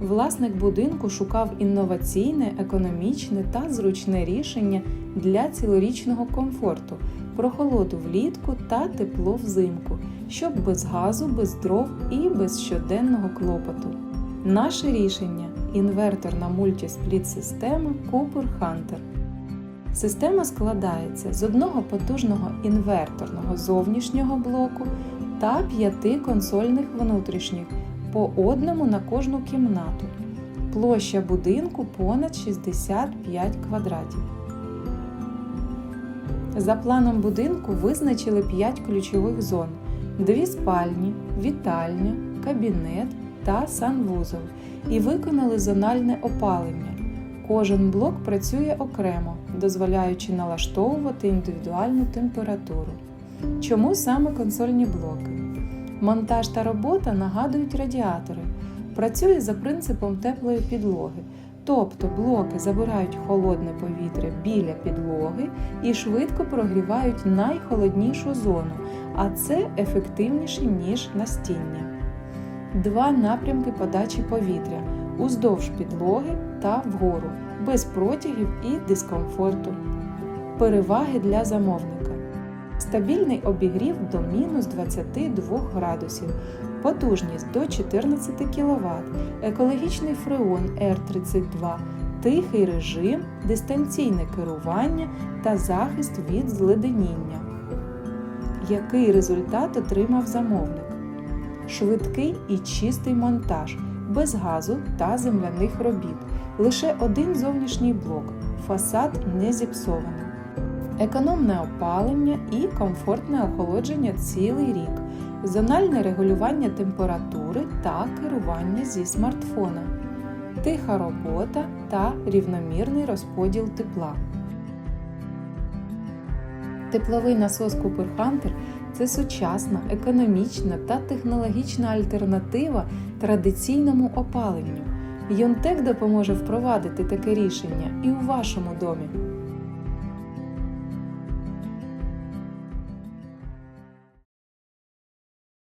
Власник будинку шукав інноваційне, економічне та зручне рішення для цілорічного комфорту, прохолоду влітку та тепло взимку, щоб без газу, без дров і без щоденного клопоту. Наше рішення інверторна мультіспліт система Cooper Hunter. Система складається з одного потужного інверторного зовнішнього блоку та п'яти консольних внутрішніх по одному на кожну кімнату. Площа будинку понад 65 квадратів. За планом будинку визначили 5 ключових зон: дві спальні, вітальня, кабінет та санвузол і виконали зональне опалення. Кожен блок працює окремо, дозволяючи налаштовувати індивідуальну температуру. Чому саме консольні блоки? Монтаж та робота нагадують радіатори. Працює за принципом теплої підлоги, тобто блоки забирають холодне повітря біля підлоги і швидко прогрівають найхолоднішу зону, а це ефективніше, ніж настіння. Два напрямки подачі повітря уздовж підлоги та вгору, без протягів і дискомфорту. Переваги для замовника. Стабільний обігрів до мінус 22 градусів, потужність до 14 кВт, екологічний фреон R32, тихий режим, дистанційне керування та захист від зледеніння. Який результат отримав замовник? Швидкий і чистий монтаж, без газу та земляних робіт. Лише один зовнішній блок, фасад не зіпсований. Економне опалення і комфортне охолодження цілий рік, зональне регулювання температури та керування зі смартфона, тиха робота та рівномірний розподіл тепла. Тепловий насос Cooper Hunter – це сучасна, економічна та технологічна альтернатива традиційному опаленню. Йонтек допоможе впровадити таке рішення і у вашому домі.